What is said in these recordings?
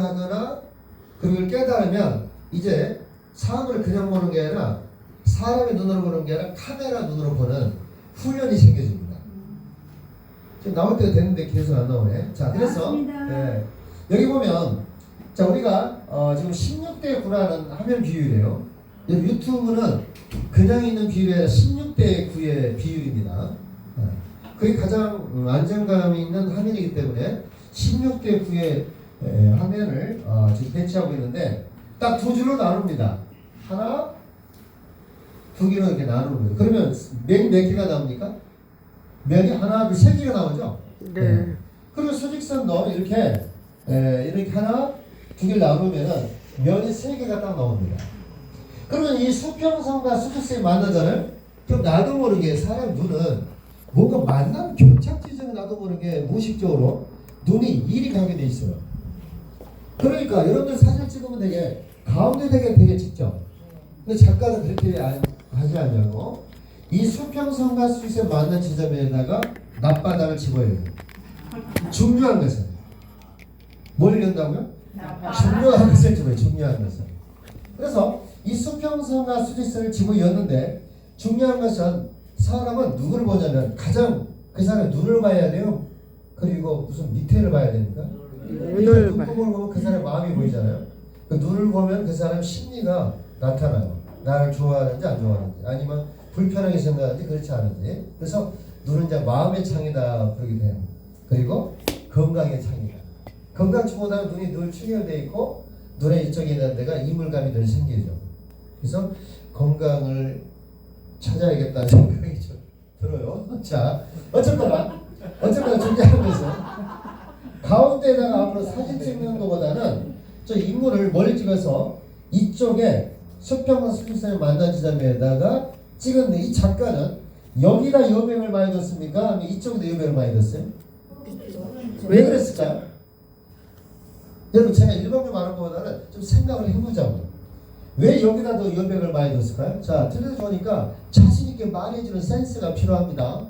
하거나 그걸 깨달으면 이제 사람을 그냥 보는 게 아니라 사람의 눈으로 보는 게 아니라 카메라 눈으로 보는 훈련이 생겨집니다. 지금 나올 때가 됐는데 계속 안 나오네. 자, 그래서. 네, 여기 보면 자 우리가 어, 지금 16대 9라는 화면 비율이에요. 유튜브는 그냥 있는 아니라 16대 9의 비율입니다. 네. 그게 가장 음, 안정감 있는 화면이기 때문에 16대 9의 에, 화면을 어, 지금 배치하고 있는데 딱 두 줄로 나눕니다. 하나, 두 개로 이렇게 나누는 거예요. 그러면 몇, 몇 개가 나옵니까? 면이 하나, 둘, 세 개가 나오죠? 네. 그리고 수직선도 이렇게 에, 이렇게 하나, 두 개를 나누면은 면이 세 개가 딱 나옵니다. 그러면 이 수평선과 수직선이 만나잖아요? 그럼 나도 모르게 사람 눈은 뭔가 만나는 교착 지점에 나도 모르게 무의식적으로 눈이 이리 가게 돼 있어요. 그러니까 여러분들 사진 찍으면 되게 가운데 되게 되게 찍죠. 근데 작가는 그렇게 안- 하지 않냐고. 이 수평선과 수직선 만난 지점에다가 낮바닥을 집어야 돼요. 중요한 것은 뭘 연다고요? 중요한 것을 집어요. 중요한 것은. 그래서 이 수평선과 수직선을 집어 였는데 중요한 것은 사람은 누구를 보냐면 가장 그 사람의 눈을 봐야 돼요. 그리고 무슨 밑에를 봐야 됩니까? 눈을 봐. 눈금을 보면 그 사람 마음이 보이잖아요. 그 눈을 보면 그 사람 심리가 나타나요. 나를 좋아하는지 안 좋아하는지 아니면 불편하게 생각하는지 그렇지 않은지. 그래서 눈은 이제 마음의 창이다 그러기도 해요. 그리고 건강의 창이다. 건강치보다는 눈이 늘 충혈되어 있고 눈의 이쪽에 있는 데가 이물감이 늘 생기죠. 그래서 건강을 찾아야겠다는 생각이 좀 들어요. 자, 어쨌거나 어쨌거나 것은 가운데다가 앞으로 사진 찍는 것보다는 저 인물을 멀리 찍어서 이쪽에 수평과 수직선을 만난 지점에다가 찍었는데 이 작가는 여기다 여백을 많이 뒀습니까? 아니면 이쪽에다 여백을 많이 뒀어요? 왜 그랬을까요? 여러분 제가 일반적으로 말한 것보다는 좀 생각을 해보자고요. 왜 여기다 더 여백을 많이 뒀을까요? 자, 틀려서 보니까 자신 있게 말해주는 센스가 필요합니다.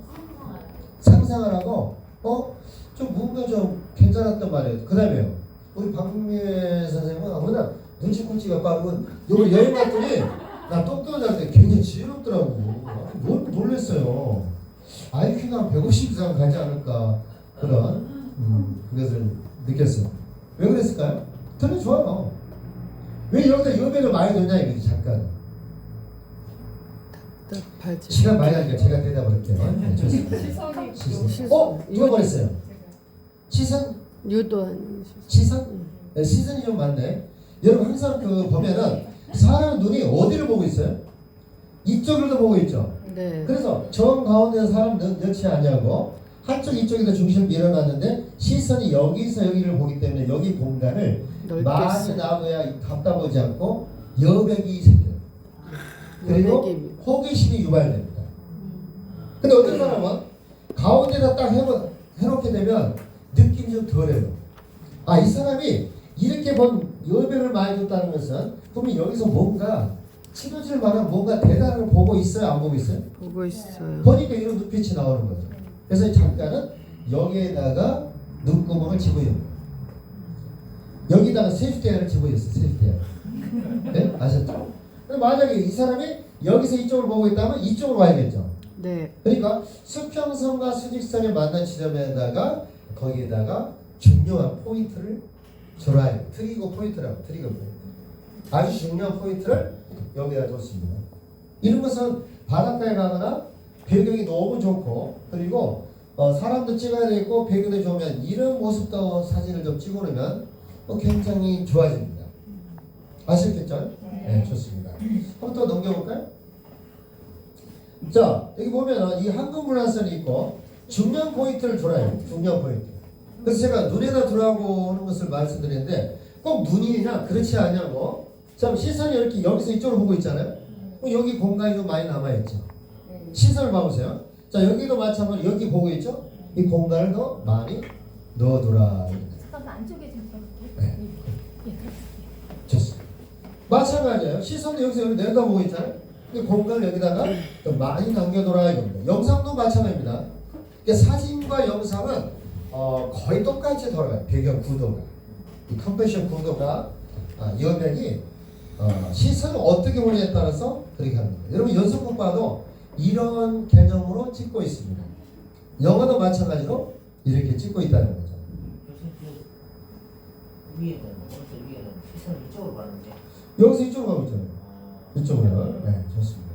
상상을 하고 어? 좀 뭔가 좀 괜찮았단 말이에요. 그 다음에요. 우리 박미애 선생님은 워낙 눈치코치가 빠르고 여기 여행 갔더니 나 똑똑한 때 굉장히 지혜롭더라고. 놀, 놀랬어요. IQ가 150 이상 가지 않을까 그런 음, 그것을 느꼈어요. 왜 그랬을까요? 틀려 좋아요. 왜 여기다 여백을 많이 넣냐 이거지 잠깐. 답하지. 시간 많이 하니까 제가 대답을 할게요. 네. 시선이 시선. 어? 누가 보냈어요? 시선? 유도한 시선? 네, 시선이 좀 많네. 여러분 항상 그 보면은 사람 눈이 어디를 보고 있어요? 이쪽으로도 보고 있죠. 네. 그래서 정 가운데 사람 넣, 넣지 않냐고 한쪽 이쪽에다 중심을 밀어놨는데 시선이 여기서 여기를 보기 때문에 여기 공간을 많이 써. 나눠야 답답하지 않고 여백이 생겨요. 그리고 여백이. 호기심이 유발됩니다. 근데 어떤 사람은 가운데다 딱 해놓, 해놓게 되면 느낌이 좀 덜해요. 아, 이 사람이 이렇게 본 여백을 많이 줬다는 것은 그러면 여기서 뭔가 치료질 만한 뭔가 대단한 걸 보고 있어요? 안 보고 있어요? 보고 있어요. 보니까 이런 눈빛이 나오는 거죠. 그래서 이 작가는 여기에다가 눈구멍을 집어요. 여기다가 세숫대야를 집어였어요. 세숫대야. 네? 아셨죠? 만약에 이 사람이 여기서 이쪽을 보고 있다면 이쪽으로 와야겠죠. 네. 그러니까 수평선과 수직선이 만난 지점에다가 거기에다가 중요한 포인트를 줘야 해요. 트리거 포인트라고 트리거 포인트. 아주 중요한 포인트를 여기다 뒀습니다. 이런 것은 바닷가에 가거나 배경이 너무 좋고 그리고 어, 사람도 찍어야 되고 배경이 좋으면 이런 모습도 사진을 좀 찍어놓으면 어, 굉장히 좋아집니다. 아시겠죠? 네, 좋습니다. 한번 또 넘겨볼까요? 자, 여기 보면은 이 한국 문화선이 있고 중요한 포인트를 줘요. 중요한 포인트. 그래서 제가 눈에다 두라고 하는 것을 말씀드렸는데 꼭 눈이냐 그렇지 않냐고. 자, 시선이 이렇게 여기서 이쪽으로 보고 있잖아요. 여기 공간이 좀 많이 남아있죠. 시선을 봐보세요. 자, 여기도 마찬가지로 여기 보고 있죠? 이 공간을 더 많이 넣어두라. 잠깐만 안쪽에 잠깐 네. 예, 좋습니다. 마찬가지예요. 시선도 여기서 여기 내려다보고 있잖아요. 이 공간을 여기다가 좀 많이 남겨둬라 이겁니다. 영상도 마찬가지입니다. 그러니까 사진과 영상은 어, 거의 똑같이 돌아가요. 배경 구도가. 이 컴패션 구도가 아, 여백이 어, 시선을 어떻게 보냐에 따라서 그렇게 하는 거예요. 여러분 연속극 봐도 이런 개념으로 찍고 있습니다. 영어도 마찬가지로 이렇게 찍고 있다는 거죠. 위에는 위에는 시선을 이쪽으로 가는데 여기서 이쪽으로 가고 있잖아요. 아, 이쪽으로. 네, 좋습니다.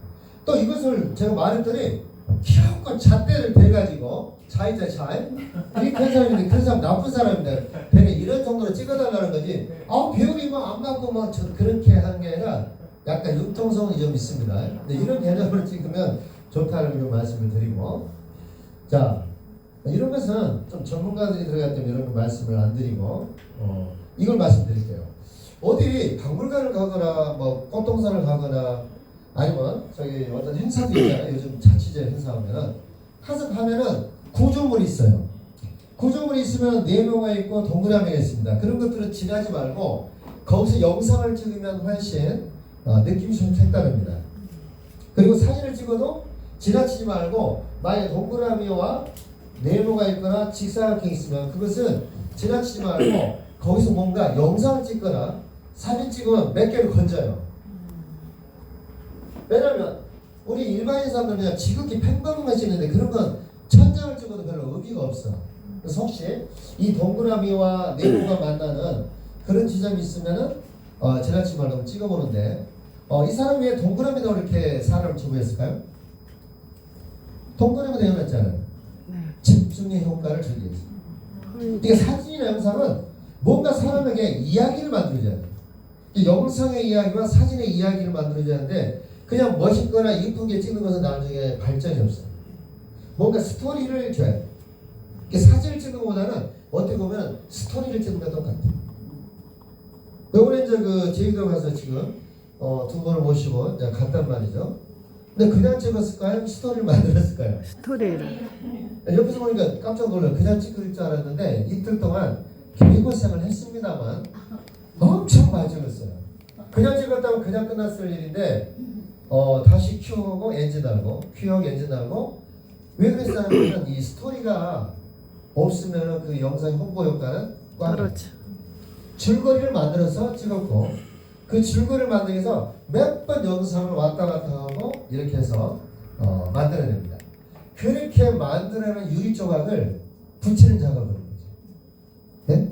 또 이것을 제가 말했더니 기껏 잣대를 대가지고 잘 이렇게 한 사람인데 그 사람 나쁜 사람인데 배가 이런 정도로 찍어달라는 거지 아 배우기 뭐안 맞고 뭐저 그렇게 하는 게 아니라 약간 융통성이 좀 있습니다. 근데 이런 개념을 찍으면 좋다는 좀 말씀을 드리고 자 이런 것은 좀 전문가들이 들어갈 때는 이런 거 말씀을 안 드리고 어, 이걸 말씀드릴게요. 어디 박물관을 가거나 뭐 꽃동산을 가거나 아니면 저기 어떤 행사도 있잖아요. 요즘 자치제 행사하면은 항상 가면은 구조물이 있어요. 구조물이 있으면 네모가 있고 동그라미가 있습니다. 그런 것들은 지나지 말고 거기서 영상을 찍으면 훨씬 어, 느낌이 좀 색다릅니다. 그리고 사진을 찍어도 지나치지 말고 만약 동그라미와 네모가 있거나 직사각형이 있으면 그것은 지나치지 말고 거기서 뭔가 영상을 찍거나 사진 찍으면 몇 개를 건져요. 왜냐면 우리 일반인 사람들은 그냥 지극히 평범한 찍는데 그런 건 천장을 찍어도 별로 의미가 없어. 그래서 혹시 이 동그라미와 네모가 만나는 그런 지점이 있으면은 어, 한번 찍어보는데 어, 이 사람이 왜 동그라미다 이렇게 사람을 지구했을까요? 동그라미 내어놨잖아요. 네. 집중의 효과를 주기 위해서. 그러니까 사진이나 영상은 뭔가 사람에게 이야기를. 이 영상의 이야기와 사진의 이야기를 만들어줘야 하는데 그냥 멋있거나 이쁘게 찍는 것은 나중에 발전이 없어. 뭔가 스토리를 줘야 돼. 사진을 찍는 것보다는 어떻게 보면 스토리를 찍는 것 똑같아. 요번에 이제 그 제주도 가서 지금 어, 두 분을 모시고 이제 갔단 말이죠. 근데 그냥 찍었을까요? 스토리를 만들었을까요? 스토리를. 옆에서 보니까 깜짝 놀라요. 그냥 찍을 줄 알았는데 이틀 동안 개고생을 했습니다만 엄청 많이 찍었어요. 그냥 찍었다면 그냥 끝났을 일인데 어, 다시 큐하고 엔진 달고 큐하고 엔진 달고 왜 그랬냐면 이 스토리가 없으면 그 영상의 홍보 효과는 꽝이에요. 그렇죠. 줄거리를 만들어서 찍었고 그 줄거리를 만들기 위해서 몇 번 영상을 왔다 갔다 하고 이렇게 해서 어, 만들어냅니다. 그렇게 만들어낸 유리 조각을 붙이는 작업을 하는 거죠. 네?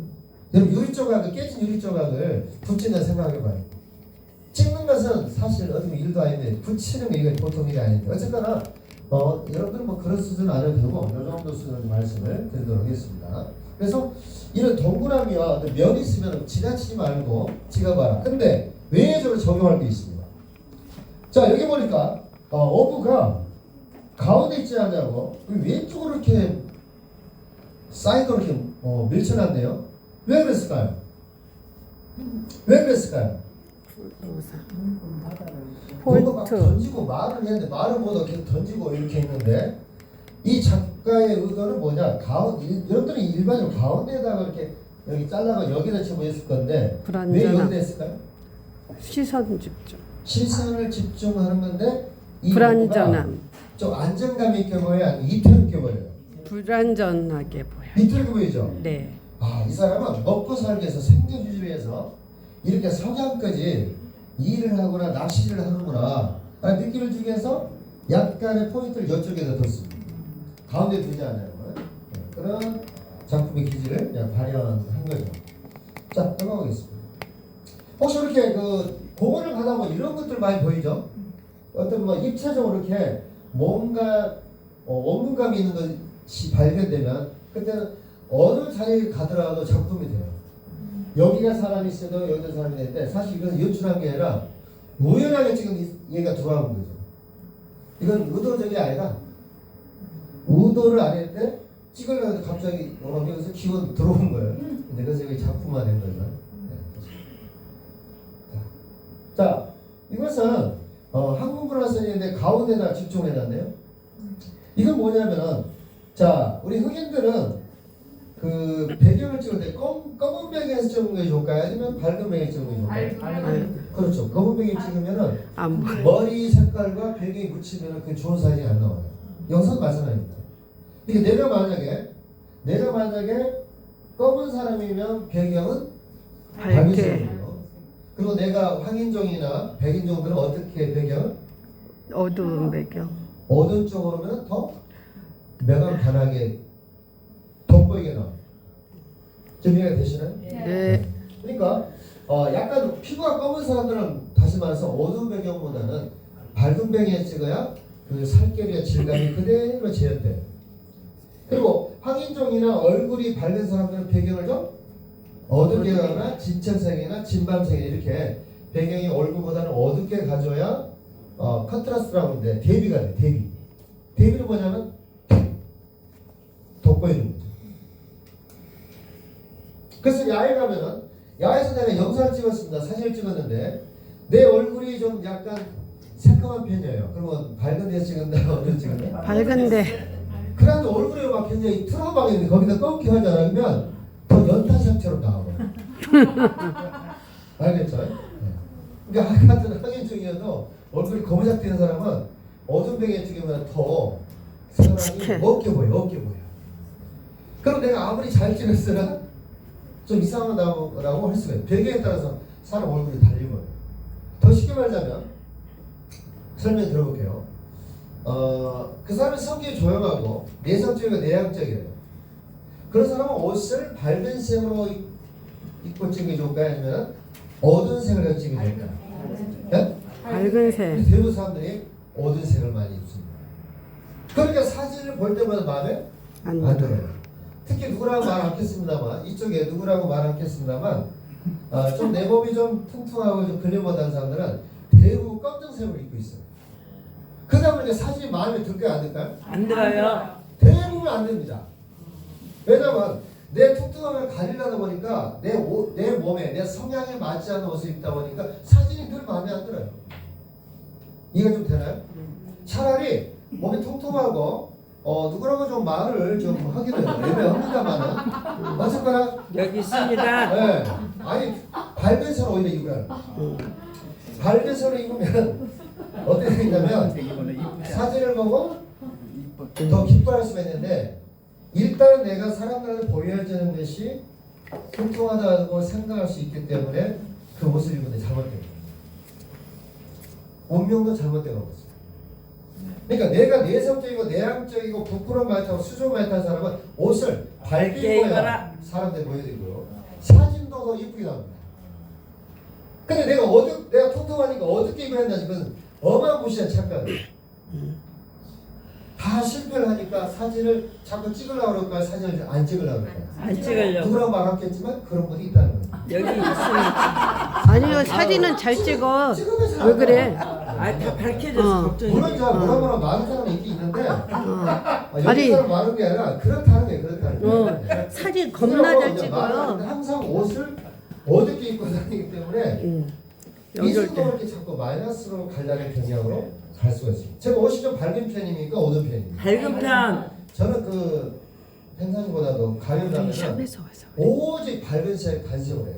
여러분 유리 조각을 깨진 유리 조각을 붙인다 생각해봐요. 찍는 것은 사실 뭐 일도 아닌데 붙이는 게 이게 보통 일이 아닌데 어쨌거나 어, 여러분들은 뭐 그런 수준 안 해도 되고 이 정도 수준 말씀을 드리도록 하겠습니다. 그래서 이런 동그라미와 그 면이 있으면 지나치지 말고 찍어봐라. 근데 외적으로 적용할 게 있습니다. 자 여기 보니까 어, 어부가 가운데 있지 않냐고 왼쪽으로 이렇게 사이드로 이렇게 어, 밀쳐놨네요. 왜 그랬을까요? 왜 그랬을까요? 막 폴트. 던지고 말을 했는데 말을 못하고 계속 던지고 이렇게 했는데 이 작가의 의도는 뭐냐 가운데 여러분들이 일반적으로 가운데다가 이렇게 여기 잘라가 여기다 쳐보였을 건데 왜 불안전함. 여기다 했을까요? 시선 집중. 시선을 집중하는 건데 이 불안전함. 좀 안정감 있게 보여요 아니면 이태롭게 보여요 불안전하게 보여. 이태롭게 보이죠 네. 아이 사람은 먹고 살기 위해서 생존 유지를 위해서 이렇게 석양까지 일을 하거나 낚시를 하는구나. 라는 느낌을 주기 위해서 약간의 포인트를 이쪽에다 뒀습니다. 가운데 두지 않아요 네, 그런 작품의 기질을 발현한 거죠. 자 넘어가겠습니다. 혹시 이렇게 그 공원을 가다 보면 이런 것들 많이 보이죠? 어떤 뭐 입체적으로 이렇게 뭔가 어, 원근감이 있는 것이 발견되면 그때는 어느 자리에 가더라도 작품이 돼요. 여기가 사람이 있어도 여기가 사람이 되는데 사실 이건 연출한 게 아니라 우연하게 지금 이- 얘가 들어온 거죠. 이건 의도적이 아니라 의도를 안 했는데 찍으려고 갑자기 어, 여기서 기운 들어온 거예요. 근데 그래서 여기 작품화 된 거죠. 네. 자, 이것은 어, 한국문화 선인데 가운데다 집중해놨네요. 이건 뭐냐면은 자 우리 흑인들은 그 배경을 찍을 때 검, 검은 배경에서 찍는 게 좋을까요? 아니면 밝은 배경에 찍는 게 좋을까요? 아유, 그렇죠. 검은 배경 찍으면은 안 보여. 머리 색깔과 배경이 묻히면 그 좋은 사진이 안 나와요. 영상 마찬가지입니다. 그러니까 내가 만약에 내가 만약에 검은 사람이면 배경은 밝게. 밝은 색이에요. 그리고 내가 황인종이나 백인종들은 어떻게 배경? 어두운 배경. 어두운 쪽으로 오면 더 돋보이게 나와. 좀 이해가 되시나요? 네. 그러니까 어, 약간 피부가 검은 사람들은 다시 말해서 어두운 배경보다는 밝은 배경에 찍어야 그 살결의 질감이 그대로 재현돼요. 그리고 황인종이나 얼굴이 밝은 사람들은 배경을 좀 어둡게 가거나 진천색이나 진밤색 이렇게 배경이 얼굴보다는 어둡게 가져야 어, 컨트라스트라고 하는데 대비가 돼 대비. 대비는 뭐냐면 돋보이는 거죠. 그래서 야외 가면은 야외에서 내가 영상을 찍었습니다. 사진을 찍었는데 내 얼굴이 좀 약간 새까만 편이에요. 그러면 밝은 데서 찍었나 어디서 찍었나? 밝은데. 그래도 얼굴에 막 굉장히 트라우마가 있는데 거기다 검게 하잖아 그러면 더 연탄상처럼 나와요. 알겠죠? 네. 그러니까 같은 확인 중이어도 얼굴이 거무작되는 사람은 어두운 배경에 찍으면 더 사람이. 먹게 보여, 먹게 보여. 그럼 내가 아무리 잘 찍었으나 좀 이상하다고 할 수가 있어요. 배경에 따라서 사람 얼굴이 달리고요. 더 쉽게 말하자면 설명 들어볼게요. 어, 그 사람의 성격이 조용하고 내성적이고 내향적이에요. 그런 사람은 옷을 밝은 색으로 입- 입고 찍는 게 좋을까요? 아니면 어두운 가지고 찍는 게 좋을까요? 네? 밝은색. 근데 대부분 사람들이 어두운 색을 많이 입습니다. 그러니까 사진을 볼 때마다 마음에 안 안 들어. 들어요. 특히 누구라고 말 않겠습니다만 이쪽에 누구라고 말 않겠습니다만 아, 좀내 몸이 좀 퉁퉁하고 좀 근육보다는 사람들은 대부분 검정색을 입고 있어요. 그러다 보니까 사진이 마음에 들까요 안 들까요? 안 들어요. 대부분 안 됩니다. 왜냐면 내 퉁퉁함을 가리려다 보니까 내, 옷, 내 몸에 내 성향에 맞지 않는 옷을 입다 보니까 사진이 늘 마음에 안 들어요. 이해가 좀 되나요? 차라리 몸이 통통하고 어, 누구라고 좀 말을 좀 하기는 애매합니다만은 어쨌거나 여기 있습니다. 네. 아니 색을 오히려 입으라는. 밝은 색을 입으면 어떻게 되냐면 사진을 보고 더 기뻐할 수가 있는데 일단 내가 사람들한테 보여지는 것이 통통하다고 생각할 수 있기 때문에 그 옷을 입는데 잘못된 거예요. 운명도 잘못된 거죠. 그러니까 내가 내성적이고 내향적이고 부끄러운 말타고 수줍은 말타는 사람은 옷을 밝게 입어야 입어라. 사람들이 보여드리고요. 사진도 더 이쁘게 나옵니다. 근데 내가 어둡, 내가 통통하니까 어둡게 입어야 한다는 건 어마무시한 착각이에요. 다 실패를 하니까 사진을 자꾸 찍으려고 그럴까요? 사진을 안 찍으려고 그럴까요? 안 찍으려고. 누구라고 말하겠지만 그런 분이 있다는 거예요. 여기 있습니다. 아니요, 사진은 잘 찍어. 찍으면서 왜 그래? 아, 다 밝혀져서 어. 걱정이 물론 돼. 저 뭐라 뭐라 많은 사람이 있긴 있는데 아, 여기 아니. 사람 많은 게 아니라 그렇다는 거예요. 그렇다는 거예요. 어, 사진 겁나 잘 찍어요. 항상 옷을 어둡게 입고 다니기 때문에 응. 이 여덟 순간 대. 이렇게 자꾸 마이너스로 가려는 경향으로 갈 수가 있습니다. 제가 옷이 좀 밝은 편입니까? 어두운 편입니까? 밝은 편. 저는 그 평상시보다도 가요라면 샵에서 와서. 오직 밝은 색 간색을 해요.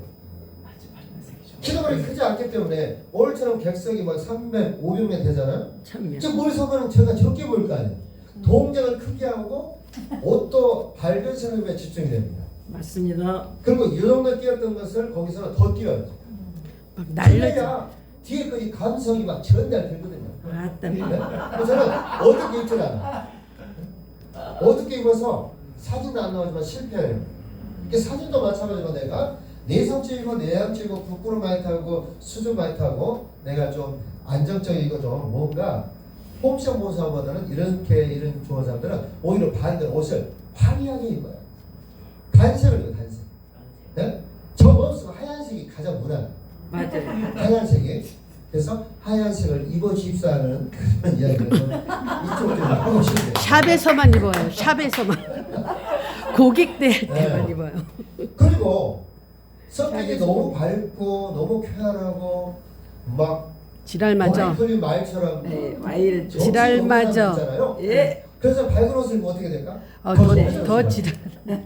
키도 그렇게 크지 않기 때문에 오늘처럼 객석이 막 300, 500명 되잖아요. 참요. 지금 머리 서면 제가 적게 보일 거 아니에요. 동작을 크게 하고 옷도 밝은 색에 집중이 됩니다. 맞습니다. 그리고 이 정도 뛰었던 것을 거기서는 더 뛰어야죠. 막 날려줘. 그래야 뒤에 거이 감성이 막 전달되거든요. 맞다. 네? 그래서 저는 어둡게 입질 않아요. 어둡게 입어서 사진도 안 나오지만 실패해요. 이게 사진도 마찬가지로 내가 내성적이고 내향적이고 부끄러움 많이 타고 수준 많이 타고 내가 좀 안정적이고 좀 뭔가 홈션 본 사람보다는 이렇게 이런 좋은 사람들은 오히려 반대로 옷을 화려하게 입어요. 단색을 입어요, 단색. 네? 정 없으면 하얀색이 가장 무난해요. 맞아요. 하얀색이 그래서 하얀색을 입어 집사하는 그런 이야기를 좀 이쪽으로 좀 하고 싶네요. 샵에서만 입어요. 샵에서만. 고객 들 때만 네. 입어요. 그리고 성격이 너무 밝고 너무 쾌활하고 막 지랄 맞아. 와이프린 말처럼 네, 좀. 지랄 맞아. 있잖아요. 예. 그래서 밝은 옷을 입으면 어떻게 될까? 어, 더 더, 좋아져요, 더 정말.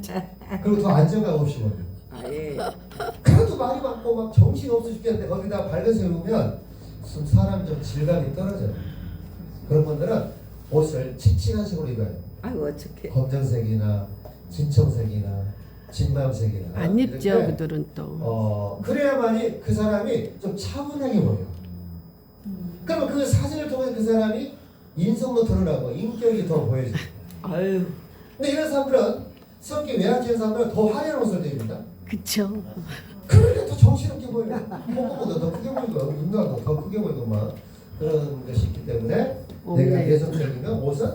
지랄. 그리고 더 안정감 없이 보여요. 아, 예. 그래도 말이 많고 막 정신 없어 죽겠는데 거기다 밝은 색 입으면 좀 사람 좀 질감이 떨어져요. 그런 분들은 옷을 칙칙한 색으로 입어야 돼요. 아이고 어떡해. 검정색이나 진청색이나 진밤색이나 안 입죠 이렇게, 그들은 또. 어 그래야만이 그 사람이 좀 차분하게 보여. 그러면 그 사진을 통해 그 사람이 인성도 드러나고 인격이 더 보여져. 아유. 근데 이런 사람들은 성격 외향적인 사람들은 더 화려한 옷을 입니다. 그쵸. 그러니까 더 정신없게 보여. 콧구멍도 더 크게 보이고 눈가도 더 크게 보이고 막 그런 것이 있기 때문에 내가 없네. 내성적이면 옷은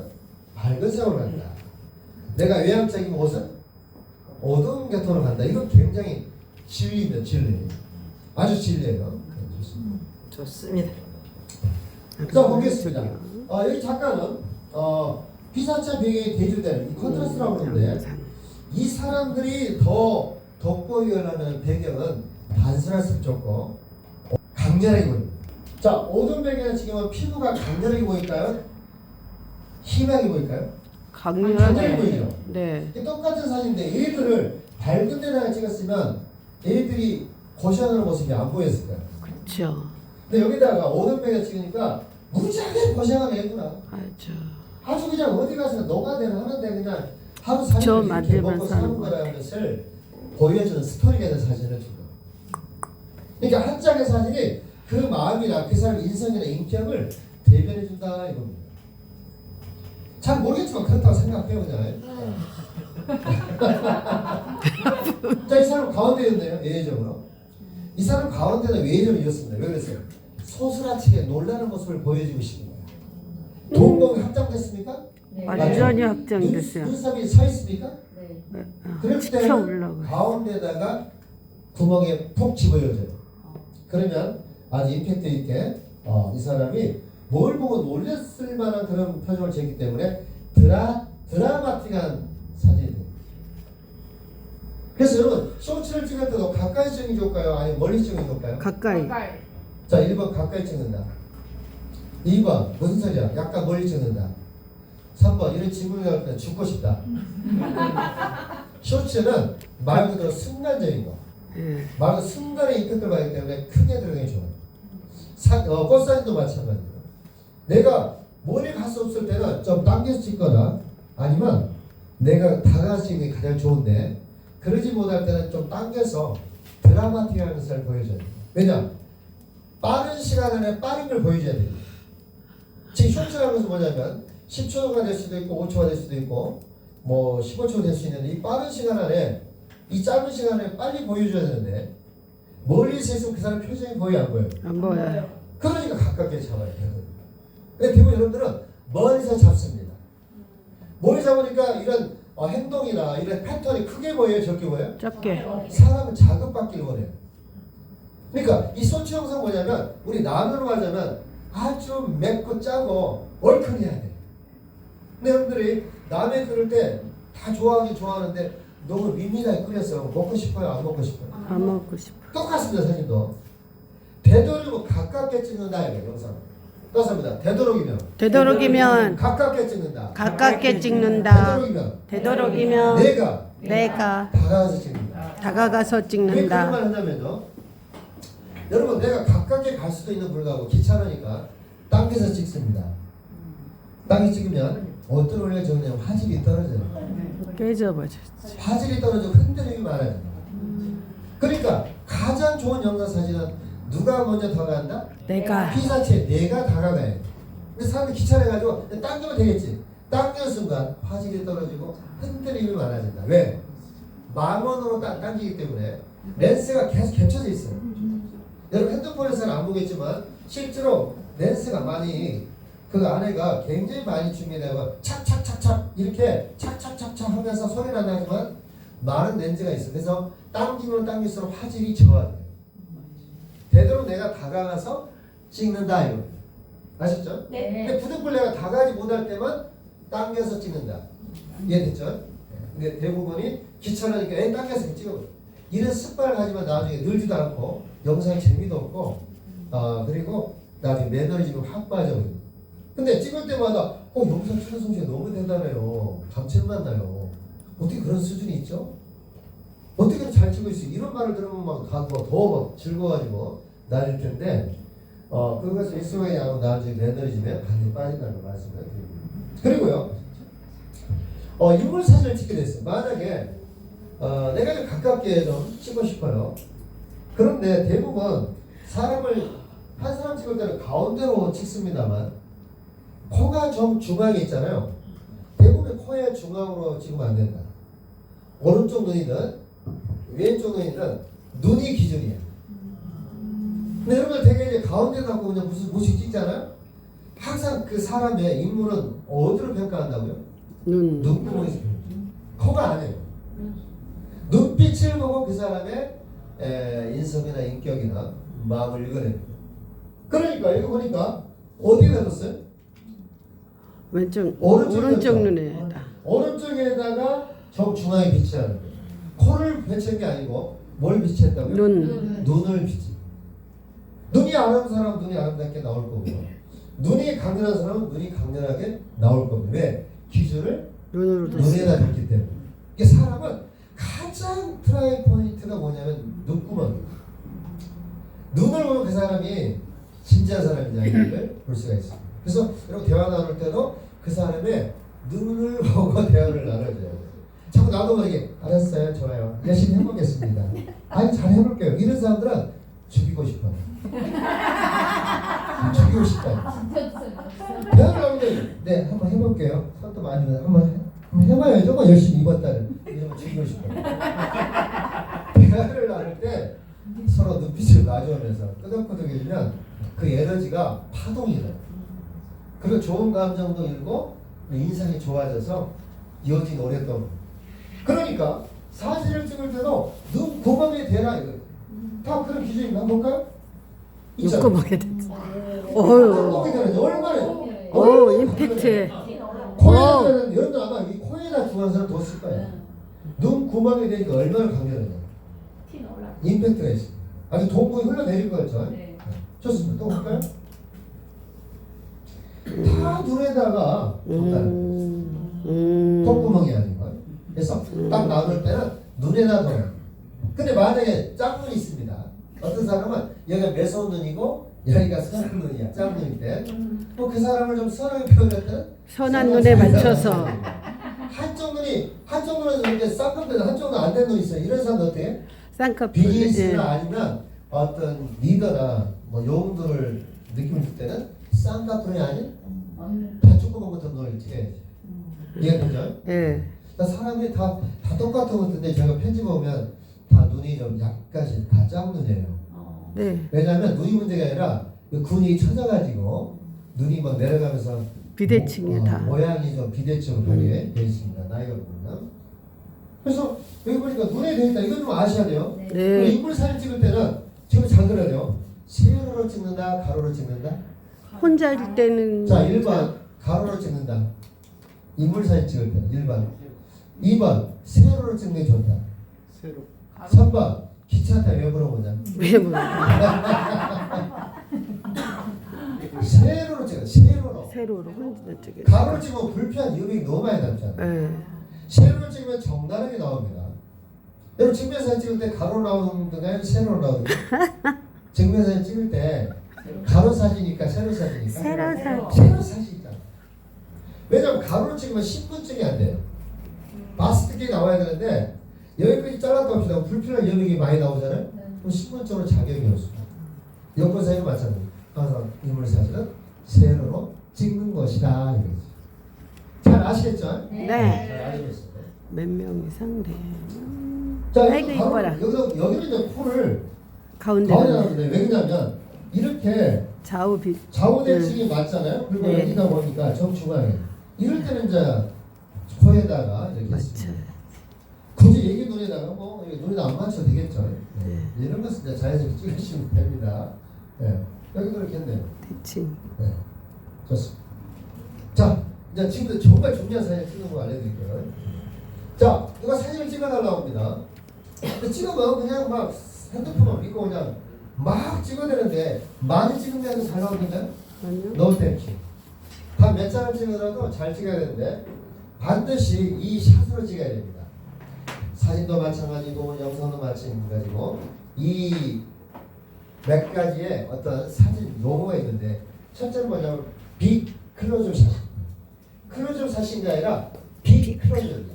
밝은 색으로 간다. 내가 외향적이면 옷은 어두운 계통으로 간다. 이건 굉장히 진리입니다. 진리. 아주 진리예요. 네, 좋습니다. 좋습니다. 자 보겠습니다. 어, 여기 작가는 어, 피사차 배경에 대조되는 이 컨트라스트라고 그러는데 이 사람들이 더 돋보이려는 배경은 단순할수록 좋고 강렬하게 보입니다. 자 어두운 배경은 지금은 피부가 강렬하게 보일까요? 희망이 보일까요? 강렬하게. 네. 이 똑같은 사진인데 얘들을 밝은 데다가 찍었으면 얘들이 고시하는 모습이 안 보였을 거예요. 그쵸. 근데 여기다가 배경 찍으니까 무지하게 고생하는 애구나. 아주. 아주 그냥 어디 가서 녹아내는 하는데 그냥 하루 저 이렇게 먹고 사는 거라는 것을 보여주는 스토리가 된 사진을 준 거예요. 그러니까 한 장의 사진이 그 마음이나 그 사람의 인성이나 인격을 대변해 준다 이겁니다. 잘 모르겠지만 그렇다고 생각해요 그냥. 자, 이 사람 가운데였네요 예외적으로. 이 사람 가운데는 외의적으로 이렇습니다. 왜 그랬어요? 소스라치게 놀라는 모습을 보여주고 싶은 거야. 동공이 확장됐습니까? 네. 완전히 눈- 확정됐어요. 눈 썹이 서 있습니까? 네. 그럴 치켜 때는 올라가. 가운데다가 구멍에 푹 집어넣어줘요. 그러면 아주 임팩트 있게 어, 이 사람이 뭘 보고 놀랬을 만한 그런 표정을 지었기 때문에 드라 드라마틱한 사진이. 그래서 여러분 쇼츠를 찍을 때도 가까이 찍는 게 좋을까요? 아니면 멀리 찍는 게 좋을까요? 가까이. 자 1번 가까이 찍는다. 2번 무슨 소리야? 약간 멀리 찍는다. 3번 이런 질문을 할때 죽고 싶다. 쇼츠는 말 그대로 순간적인 거. 예. 말 그대로 순간의 임팩트를 받기 때문에 크게 들어가기 좋아요. 사, 어, 꽃사진도 마찬가지예요. 내가 멀리 갈 수 없을 때는 좀 당겨서 찍거나 아니면 내가 다가가서 찍는 게 가장 좋은데 그러지 못할 때는 좀 당겨서 드라마틱한 것을 보여줘야 돼요. 왜냐? 빠른 시간 안에 빠른 걸 보여줘야 돼요. 지금 쇼츠라는 것은 뭐냐면 10초가 될 수도 있고 5초가 될 수도 있고 뭐 15초 될수 있는데 이 빠른 시간 안에 이 짧은 시간에 빨리 보여줘야 되는데 멀리서 있으면 그 사람 표정이 거의 안 보여요. 안 보여요. 그러니까 가깝게 잡아야 돼요. 근데 대부분 여러분들은 멀리서 잡습니다. 멀리 잡으니까 이런 어, 행동이나 이런 패턴이 크게 보여요, 적게 보여요? 적게. 사람은 자극받기를 원해요. 그러니까 이 소치 영상 뭐냐면 우리 라면으로 하자면 아주 맵고 짜고 얼큰해야 돼. 근데 여러분들이 라면 끓일 때다 좋아하긴 좋아하는데 너무 밋밋하게 끓였어. 먹고 싶어요? 안 먹고 싶어요? 안 먹고 싶어. 똑같습니다 사진도 되도록이면 가깝게 찍는다 이거 영상 똑같습니다. 되도록이면. 되도록이면 가깝게 찍는다. 가깝게 찍는다. 되도록이면. 되도록이면 내가 내가 다가가서 찍는다. 다가가서 왜 그런 찍는다. 말 하냐면요. 여러분 내가 가깝게 갈 수도 있는 불구하고 귀찮으니까 당겨서 찍습니다. 당겨 찍으면 어떤 원리가 적냐면 화질이 떨어져요. 깨져버렸지. 화질이 떨어져 흔들림이 많아요. 그러니까 가장 좋은 영상 사진은 누가 먼저 다가간다? 내가 피사체 내가 다가가야 돼. 근데 사람들이 귀찮아가지고 당기면 되겠지. 당기는 순간 화질이 떨어지고 흔들림이 많아진다. 왜? 망원으로 딱 당기기 때문에 렌스가 계속 겹쳐져 있어요. 여러분 핸드폰에서는 안 보겠지만 실제로 렌스가 많이 그 안에가 굉장히 많이 준비되고 착착착착 이렇게 착착착착 하면서 소리가 나지만 많은 렌즈가 있어. 그래서 당기면 당길수록 화질이 저하돼. 되도록 내가 다가가서 찍는다 이거. 아셨죠? 네. 근데 부득불 내가 다가가지 못할 때만 당겨서 찍는다. 이해됐죠? 근데 대부분이 귀찮으니까 애 당겨서 찍어. 이런 습관을 가지면 나중에 늘지도 않고 영상에 재미도 없고 어, 그리고 나중에 매너리즘이 확 빠져버립니다. 근데 찍을 때마다 어 영상 찍는 솜씨가 너무 대단해요. 감칠맛 나요. 어떻게 그런 수준이 있죠? 어떻게 잘 찍을 수 있어? 이런 말을 들으면 막더막 즐거워가지고 나릴 텐데 어 그것을 일수만이 하고 나중에 매너리즘에 반드시 빠진다는 걸 말씀을 드립니다. 그리고요 어 인물 사진을 찍게 됐어요. 만약에 어, 내가 좀 가깝게 좀 찍고 싶어요. 그런데 대부분 사람을 한 사람 찍을 때는 가운데로 찍습니다만 코가 좀 중앙에 있잖아요. 대부분 코의 중앙으로 찍으면 안 된다. 오른쪽 눈이든 왼쪽 눈이든 눈이 기준이에요. 근데 여러분들 되게 이제 가운데 갖고 그냥 무슨 무식 찍잖아요. 항상 그 사람의 인물은 어디로 평가한다고요? 눈. 눈구멍에서 코가 아니에요. 눈빛을 보고 그 사람의 에, 인성이나 인격이나 마음을 읽어냅니다. 그러니까 여기 보니까 어디에 놨어요? 왼쪽 오른쪽 오른쪽. 눈에다. 오른쪽에다가 정 중앙에 비치하는 거예요. 코를 비친 게 아니고 뭘 비치했다고요? 눈. 눈을 비치. 눈이 아름다운 사람은 눈이 아름답게 나올 거고 눈이 강렬한 사람은 눈이 강렬하게 나올 겁니다. 왜? 기준을. 눈에다 뒀기 때문에. 이게 사람은 가장 트라이 포인트가 뭐냐면 눈구멍. 눈을 보면 그 사람이 진지한 사람이냐를 볼 수가 있습니다. 그래서 여러분 대화 나눌 때도 그 사람의 눈을 보고 대화를 나눠줘야 돼요. 자꾸 나도 모르게 알았어요, 좋아요, 열심히 해보겠습니다. 아니 잘 해볼게요. 이런 사람들은 죽이고 싶어요. 죽이고 싶다. 대화를 나누는데 네 한번 해볼게요. 손도 많이 면 한번 해- 한번 해봐야죠. 뭐 열심히 달에 이러면 죽이고 싶어요. 대화를 나눌 때 서로 눈빛을 마주하면서 끄덕끄덕이면 그 에너지가 파동이 돼요. 그리고 좋은 감정도 일고 인상이 좋아져서 이어진 오랫동안. 그러니까 사진을 찍을 때도 눈 구멍에 대라 이거. 다 그런 기준이 한번 볼까요? 있잖아요. 눈구멍에 댔어. 어휴. 대는 얼마나 오 임팩트. 코에는 여러분 아마 이 코에다 중앙선을 뒀을 거예요. 눈 구멍에 대니까 얼마나 강렬하냐. 임팩트가 있습니다. 아주 동공이 흘러내릴 거였죠. 네. 좋습니다. 또 볼까요? 다 눈에다가 뒀다. 음. 음. 콧구멍이 아니고. 그래서 딱 나눌 때는 눈에다 둬요. 근데 만약에 짝눈이 있습니다. 어떤 사람은 여기가 매서운 눈이고 여기가 선한 눈이야. 짝눈일 때. 뭐그 사람을 좀 선하게 때는 선한 눈에 맞춰서 한쪽 눈이 한쪽 눈은 이렇게 쌍꺼풀 한쪽 눈안된 눈이 있어요. 이런 사람 어떻게? 쌍꺼풀. 비즈니스나 예. 아니면 어떤 리더나 뭐 용도를 느낌을 줄 때는 쌍꺼풀이 아닌 반쪽구멍부터 눈을 찍어야지. 이해되죠? 예. 그러니까 사람이 다, 다 똑같은 것 같은데 제가 편집 보면 다 눈이 좀 약간씩 다 짝눈이에요. 네. 왜냐하면 눈이 문제가 아니라 그 군이 쳐져가지고 눈이 막 내려가면서 비대칭에 모, 다. 어, 모양이 좀 비대칭으로 가게 돼 있습니다. 나이가 보면. 그래서 여기 보니까 눈에 돼 있다. 이거 좀 아셔야 돼요. 그리고 네. 인물 사진 찍을 때는 지금 잘 들어야 돼요. 세로로 찍는다, 가로로 찍는다. 혼자일 때는 자, 1번 가로로 찍는다. 인물 사진 찍을 때는 1번. 2번 세로로 찍는 게 좋다. 새로 3번 기차 타왜 물어보냐. 왜 뭐. 세로로 찍어. 세로로. 세로로 혼자 쪽에. 가로로 찍으면 불편 여백이 너무 많이 남잖아. 예. 세로로 찍으면 정다하게 나옵니다. 여러분 증명 사진 찍을 때 가로 나오는 건가요? 세로 나오는 건가요? 증명 사진 찍을 때 가로 사진이니까 세로 사진이니까 세로 사. 세로 사진이잖아. 왜냐면 가로로 찍으면 10분쯤이 안 돼요. 때 나와야 되는데 여기까지 잘랐다 합시다. 불필요한 여백이 많이 나오잖아요. 그럼 10분적으로 자격이 없습니다. 여권 사진도 마찬가지. 항상 인물 사진은 세로로 찍는 것이다 이거지. 잘 아시겠죠? 네. 잘 알고 있어요. 몇 명 이상 돼. 자, 아이고, 여기 바로 이뻐라. 여기서 여기는 이제 코를 가운데 가운데 놨는데 왜냐면 이렇게 좌우 빛. 좌우대칭이 맞잖아요. 그리고 네. 여기다 보니까 정중앙에 이럴 때는 이제 코에다가 이렇게 맞죠. 굳이 얘기 눈에다가 뭐 이게 눈에다 안 맞춰도 되겠죠. 네. 이런 것은 이제 자연스럽게 찍으시면 됩니다. 네. 여기도 이렇게 했네요. 대칭. 네. 좋습니다. 자, 이제 친구들 정말 중요한 사진 찍는 거 알려드릴게요. 자, 이거 사진을 찍어달라고 합니다. 근데 찍으면 그냥 막 핸드폰만 믿고 그냥 막 찍어야 되는데 많이 찍으면 잘 나오던가요? 아니요. 너무 땡큐. 한몇 장을 찍어라도 잘 찍어야 되는데 반드시 이 샷으로 찍어야 됩니다. 사진도 마찬가지고 영상도 마찬가지고 이 몇 가지의 어떤 사진 용어가 있는데 첫째는 뭐냐면 빅 클로즈업 샷. 클로즈업 샷인 게 아니라 빅 클로즈업이야.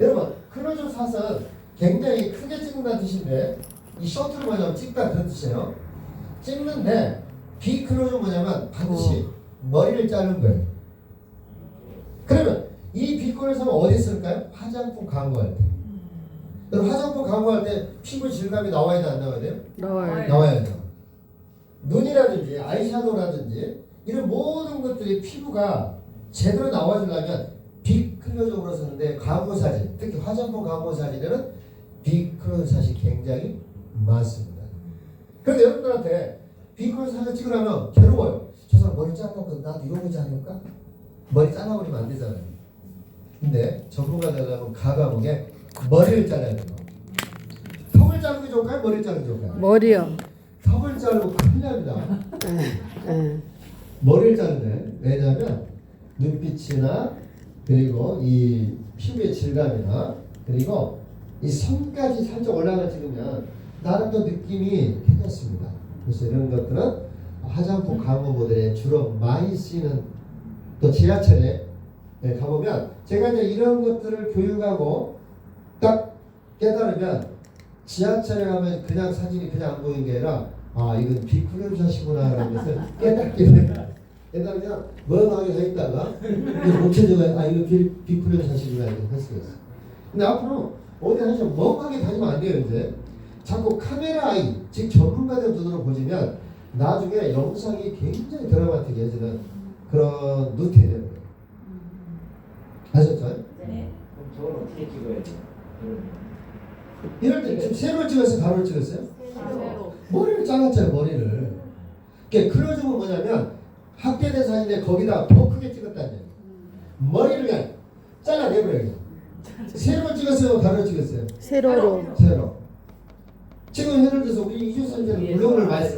여러분 클로즈 샷은 굉장히 크게 찍는다는 뜻인데 이 셔틀을 뭐냐면 찍다 그런 뜻이에요. 찍는데 비클로즈 뭐냐면 반드시 머리를 자르는 거예요. 그러면 이 비클로즈는 어디 쓸까요? 화장품 광고할 때. 그럼 화장품 광고할 때 피부 질감이 나와야 돼 안 나와야 돼요? 나와요. 나와야 돼요. 눈이라든지 아이샤도우라든지 이런 모든 것들이 피부가 제대로 나와주려면 비클로즈으로 쓰는데 광고 사진, 특히 화장품 광고 사진에는 비클로즈 샷이 굉장히 많습니다. 그런데 여러분들한테 비클로즈 사진 찍으려면 괴로워요. 저 사람 머리 잘라고 나도 이런 거지 않을까? 머리 잘라버리면 안 되잖아요. 근데 전문가 되려면 가감하게 머리를 잘라야 돼요. 턱을 자르는 게 좋을까요? 머리를 자르는 게 좋을까요? 머리요. 턱을 자르고 큰일 납니다. 머리를 자르네. 왜냐하면 눈빛이나 그리고 이 피부의 질감이나 그리고 이 선까지 살짝 올라가 찍으면 나름 또 느낌이 괜찮습니다. 그래서 이런 것들은 화장품 광고 모델에 주로 많이 쓰이는 또 지하철에 네, 가보면 제가 이제 이런 것들을 교육하고 딱 깨달으면 지하철에 가면 그냥 사진이 그냥 안 보이는 게 아니라 아 이건 비클로즈샷이구나라는 것을 깨닫게 됩니다. 깨달으면 멍하게 서 있다가 찾아가 아 이거 비, 비클로즈샷이구나 이렇게 할 수가 있어. 근데 앞으로 어디 하시면 멍하게 다니면 안 돼요 이제. 자꾸 카메라 아이 즉 전문가들 눈으로 보시면 나중에 영상이 굉장히 드라마틱해지는 그런 되는 거 아셨죠? 네. 그럼 저걸 어떻게 찍어야 돼요? 이럴 때 지금 세로 찍었어요, 가로로 찍었어요? 세로. 머리를 잘랐잖아요, 머리를. 그게 클로즈는 뭐냐면 학교대 사진에 거기다 더 크게 찍었다는 얘기예요. 머리를 그냥 잘라내버려요. 세로 찍었어요, 가로로 찍었어요? 세로로. 세로. 지금 예를 들어서 우리 이주 선생님 물건을 많이